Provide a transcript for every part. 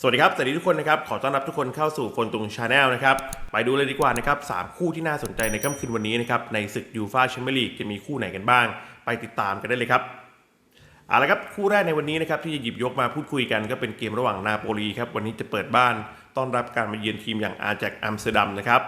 สวัสดีครับ สวัสดีทุกคนนะครับ ขอต้อนรับทุกคนเข้าสู่คนตุงชาแนลนะครับ ไปดูเลยดีกว่านะครับสามคู่ที่น่าสนใจในค่ำคืนวันนี้นะครับ ในศึกยูฟาแชมเปี้ยนลีกจะมีคู่ไหนกันบ้าง ไปติดตามกันได้เลยครับเอาละครับ คู่แรกในวันนี้นะครับที่จะหยิบยกมาพูดคุยกันก็เป็นเกมระหว่างนาโปลีครับ วันนี้จะเปิดบ้านต้อนรับการมาเยือนทีมอย่างอาแจกอัมสเตอร์ดัมนะครับ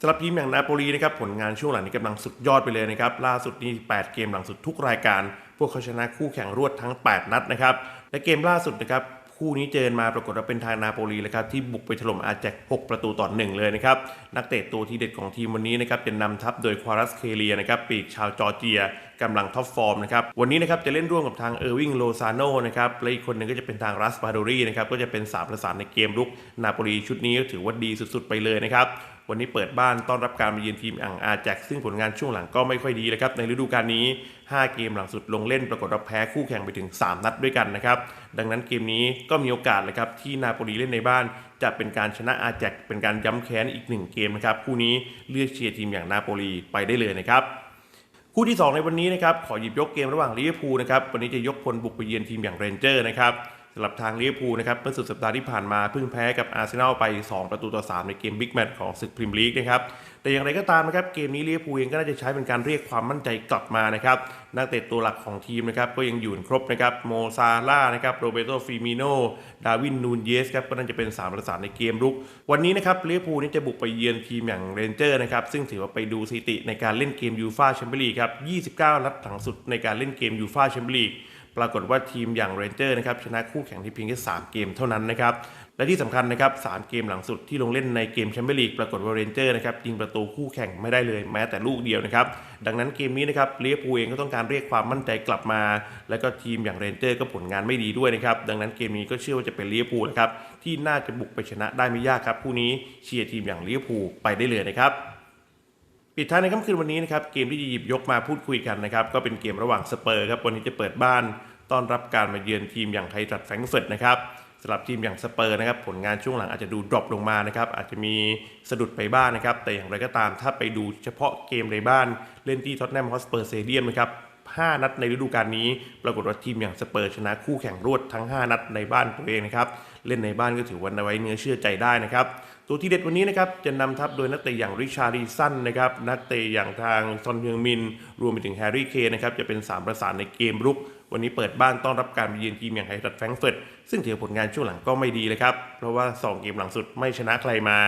สำหรับทีมอย่างนาโปลีนะครับผลงานช่วงหลังนี้กำลังสุดยอดไปเลยนะครับล่าสุดนี้8เกมหลังสุดทุกรายการ พวกเขาชนะคู่แข่งรวดทั้ง 8 นัดนะครับและเกมล่าสุดนะครับ คู่นี้เจอมาปรากฏว่าเป็นทางนาโปลีเลยครับที่บุกไปถล่มอาแจก6ประตูต่อหนึ่งเลยนะครับนักเตะตัวที่เด็ดของทีมวันนี้นะครับจะนำทัพโดยควารัสเคเลียนะครับปีกชาวจอร์เจียกำลังท็อปฟอร์มนะครับ วันนี้นะครับจะเล่นร่วมกับทางเออร์วิงโลซาโนนะครับ และอีกคนหนึ่งก็จะเป็นทางรัสบาโดรีนะครับ ก็จะเป็นสามประสานในเกมรุกนาโปลีชุดนี้ถือว่าดีสุดๆไปเลยนะครับวันนี้เปิดบ้านต้อนรับการมาเยือนทีมอ่างอาแจกซึ่งผลงานช่วงหลังก็ไม่ค่อยดีเลยครับในฤดูกาลนี้ 5 เกมหลังสุดลงเล่นปรากฏว่าแพ้คู่แข่งไปถึง 3 นัดด้วยกันนะครับ ดังนั้นเกมนี้ก็มีโอกาสเลยครับที่นาโปลีเล่นในบ้าน จะเป็นการชนะอาแจกเป็นการย้ำแค้นอีกหนึ่งเกมนะครับคู่นี้เลือกเชียร์ทีมอย่างนาโปลีไปได้เลยนะครับ คู่ที่ 2 ในวันนี้นะครับขอหยิบยกเกมระหว่างลิเวอร์พูลนะครับวันนี้จะยกพลบุกไปเยือนทีมอย่างเรนเจอร์นะครับ สำหรับทางลิเวอร์พูลนะครับเมื่อสุดสัปดาห์ที่ผ่านมาเพิ่งแพ้กับอาร์เซนอลไป 2 ประตูต่อ 3 ในเกมบิ๊กแมตช์ของศึกพรีเมียร์ลีกนะครับแต่อย่างไรก็ตามนะครับเกมนี้ลิเวอร์พูลเองก็น่าจะใช้เป็นการเรียกความมั่นใจกลับมานะครับนักเตะตัวหลักของทีมนะครับก็ยังอยู่ครบนะครับโมซาล่านะครับโรเบโตฟิมิโนดาวินนูนเยสครับก็น่าจะเป็นสามประสานในเกมรุก วันนี้นะครับลิเวอร์พูลนี่จะบุกไปเยือนทีมอย่างเรนเจอร์นะครับซึ่งถือว่าไปดูสถิติในการเล่นเกมยูฟาแชมเปี้ยนลีกครับ29นัดหลังสุดในการเล่นเกมยูฟาแชมเปี้ยนลีก ปรากฏว่าทีมอย่างเรนเจอร์นะครับชนะคู่แข่งที่เพียงแค่3เกมเท่านั้นนะครับและที่สำคัญนะครับ3เกมหลังสุดที่ลงเล่นในเกมแชมเปี้ยนลีกปรากฏว่าเรนเจอร์นะครับยิงประตูคู่แข่งไม่ได้เลยแม้แต่ลูกเดียวนะครับดังนั้นเกมนี้นะครับเวอร์พูเองก็ต้องการเรียกความมั่นใจกลับมา แล้วก็ทีมอย่างเรนเจอร์ก็ผลงานไม่ดีด้วยนะครับดังนั้นเกมนี้ก็เชื่อว่าจะเป็นเวอร์พูนะครับที่น่าจะบุกไปชนะได้ไม่ยากครับคู่นี้เชียร์ทีมอย่างเวอร์พูไปได้เลยนะครับ ปิดท้ายในค่ำคืนวันนี้นะครับเกมที่จะหยิบยกมาพูดคุยกันนะครับก็เป็นเกมระหว่างสเปอร์ครับวันนี้จะเปิดบ้านต้อนรับการมาเยือนทีมอย่างไทรัตแฟรงก์เฟิร์ตนะครับสำหรับทีมอย่างสเปอร์นะครับผลงานช่วงหลังอาจจะดูดรอปลงมานะครับอาจจะมีสะดุดไปบ้างนะครับแต่อย่างไรก็ตามถ้าไปดูเฉพาะเกมในบ้านเล่นที่ท็อตแนมฮอสเปอร์เซเดียมนะครับ 5 นัดในฤดูกาลนี้ ปรากฏว่าทีมอย่างสเปอร์ชนะคู่แข่งรวดทั้ง 5 นัดในบ้านตัวเองนะครับ เล่นในบ้านก็ถือว่าไว้เนื้อเชื่อใจได้นะครับ ตัวที่เด็ดวันนี้นะครับจะนำทัพโดยนักเตะอย่างริชาร์ดีสันนะครับ นักเตะอย่างทางซอนเฮืองมิน รวมไปถึงแฮร์รี่เคนนะครับ จะเป็น 3 ประสานในเกมรุก วันนี้เปิดบ้านต้อนรับการเยือนทีมอย่างไฮรัตแฟรงก์เฟิร์ตซึ่งถือผลงานช่วงหลังก็ไม่ดีเลยครับ เพราะว่า 2 เกมหลังสุดไม่ชนะใครมา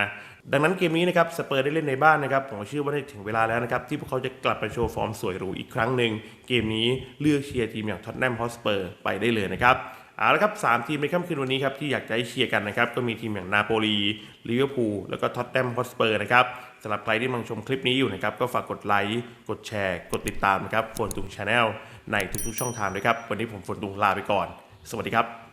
ดังนั้นเกมนี้นะครับสเปอร์ได้เล่นในบ้านนะครับผมเชื่อว่าได้ถึงเวลาแล้วนะครับที่พวกเขาจะกลับไปโชว์ฟอร์มสวยหรูอีกครั้งหนึ่งเกมนี้เลือกเชียร์ทีมอย่างท็อตแนมฮอสเปอร์ไปได้เลยนะครับ เอาละครับสามทีมในค่ำคืนวันนี้ครับที่อยากจะให้เชียร์กันนะครับก็มีทีมอย่างนาโปลีลิเวอร์พูลแล้วก็ท็อตแนมฮอสเปอร์นะครับสำหรับใครที่กำลังชมคลิปนี้อยู่นะครับก็ฝากกดไลค์กดแชร์ กดติดตามนะครับฝนตุงชาแนลในทุกๆช่องทางด้วยครับวันนี้ผมฝนตุงลาไปก่อน สวัสดีครับ